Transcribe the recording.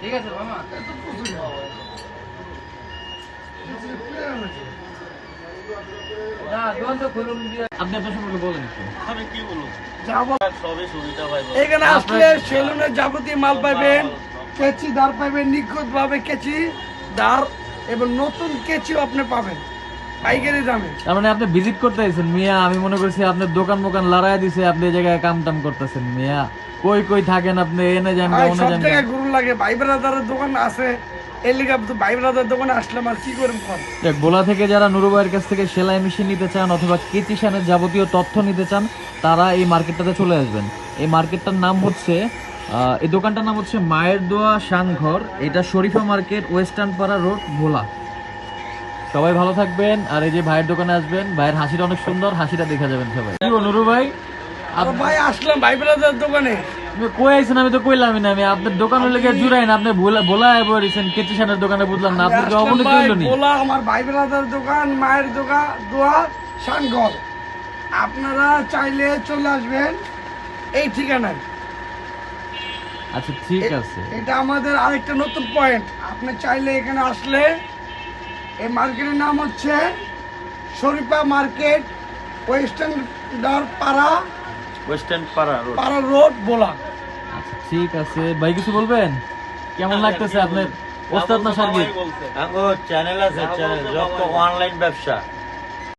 ঠিক আছে মামা তো খুলুন আপনি আপনার সম্পর্কে বলেন আমি কি বলব? সবই সুবিধা পাইবো। এখানে আসলে সেলুনের যাবতীয় মাল পাইবেন কেচি দাঁড় পাইবেন নিখুঁত ভাবে কেচি দাঁড় এবং নতুন কেচিও আপনি পাবেন। পাইকারি দামে। তার মানে আপনি ভিজিট করতে আইছেন মিয়া আমি মনে করছি আপনার দোকান মোকান লড়াই দিছে আপনি এই জায়গায় কাম টাম করতেছেন মিয়া। কই কই থাকেন আপনি এনে যান ভাই ওনে সব জায়গায় গরু লাগে ভাই ব্রাদারের দোকান আছে। বোলা থেকে যারা নুরুবাইয়ের কাছ থেকে সেলাই মেশিন নিতে চান অথবা কেচিশানের যাবতীয় তথ্য নিতে চান তারা এই মার্কেটটাতে চলে আসবেন। এই মার্কেটটার নাম হচ্ছে এই দোকানটার নাম হচ্ছে মায়ের দোয়া শানঘর। এটা শরীফা মার্কেট ওয়েস্টার্ন পাড়া রোড ভোলা। সবাই ভালো থাকবেন। আর এই যে ভাইয়ের দোকানে আসবেন ভাইয়ের হাসিটা অনেক সুন্দর হাসিটা দেখা যাবেন সবাই। নুরু ভাই? ভাই আসলাম ভাই দোকানে। কই আইছেন? আমি তো কইলামই না আমি আপনার দোকানে লেগে জুড়াই না আপনি ভোলা ভোলা বলেছেন কেচিশানের দোকানে বুঝলাম না অবনীত হইল আমার ভাই দোকান মায়ের দোকান দোয়া আপনারা চাইলে চলে আসবেন এই ঠিকানায়। আচ্ছা ঠিক আছে। এটা আমাদের আরেকটা নতুন পয়েন্ট আপনি চাইলে এখানে আসলে এই মার্কেটের নাম হচ্ছে শরীফা মার্কেট ওয়েস্টার্ন ডার পাড়া ওয়েস্টার্ন পাড়া রোড। পাড়া রোড বোলা। আচ্ছা ঠিক আছে। ভাই কিছু বলবেন? কেমন লাগতেছে আপনার? ওস্তাদ না সার্গিত আমার চ্যানেল আছে চ্যানেল যত অনলাইন ব্যবসা।